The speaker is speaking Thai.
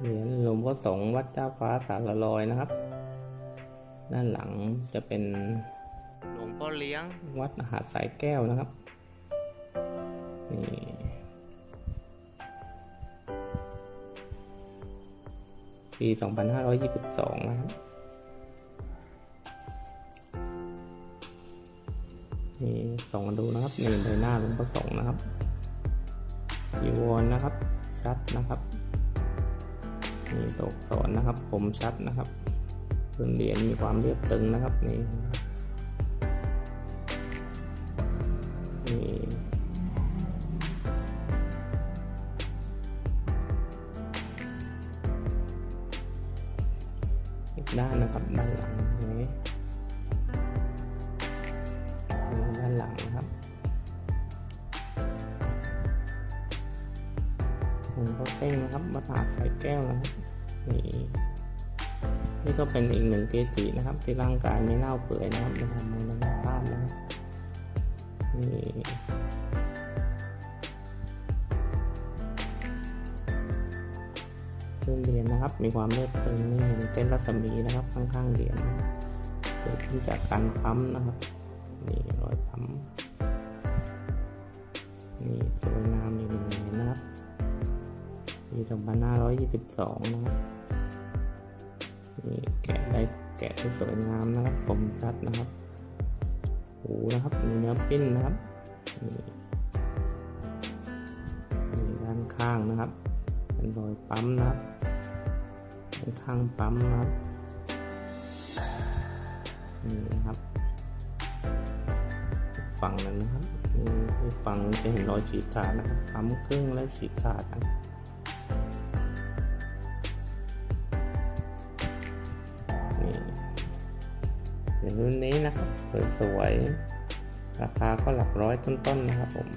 เหรียญหลวงพ่อสงฆ์วัดเจ้าฟ้าสารลอยนะครับ ด้านหลังจะเป็นหลวงพ่อเลี้ยงวัดหาดสายแก้วนะครับนี่ปี 2522 นะครับ นี่ส่องมาดูนะครับนี่ใบหน้าหลวงพ่อสงฆ์นะครับยีวรนะครับ ชัดนะครับ นี่ตกสอนนะครับผมชัดนะครับพื้นเหรียญมีความเรียบตึงนะครับนี่นี่อีกด้านนะครับด้านหลังนี่ ผมก็เส้งนะครับมาถาดใส่แก้วนะครับนี่นี่ก็เป็นอีกหนึ่งเกจินะครับ ที่ร่างกายไม่เน่าเปื่อยนะครับในทางมรณภาพนะครับนี่เครื่องเหรียญนะครับ มีความเรียบตึงนี่เห็นเส้นรัศมีนะครับ ข้างๆเหรียญนเกิดขึ้นจากการปั๊มนะครับนี่รอยปั๊ม ปี2522 นะครับนี่แกะได้แกะที่สวยงามนะครับผมชัดนะครับหูนะครับมีเนื้อปิ้นนะครับนี่นี่ด้านข้างนะครับ เป็นรอยปั๊มนะครับด้านข้างปั๊มนะครับนี่นะครับฝั่งนั้นนะครับฝั่งจะเห็นรอยฉีกขาดนะครับปั๊มครึ่งและฉีกขาดนะครับ เดี๋ยวรุ่นนี้นะครับสวยๆราคาก็หลักร้อยต้นๆนะครับผม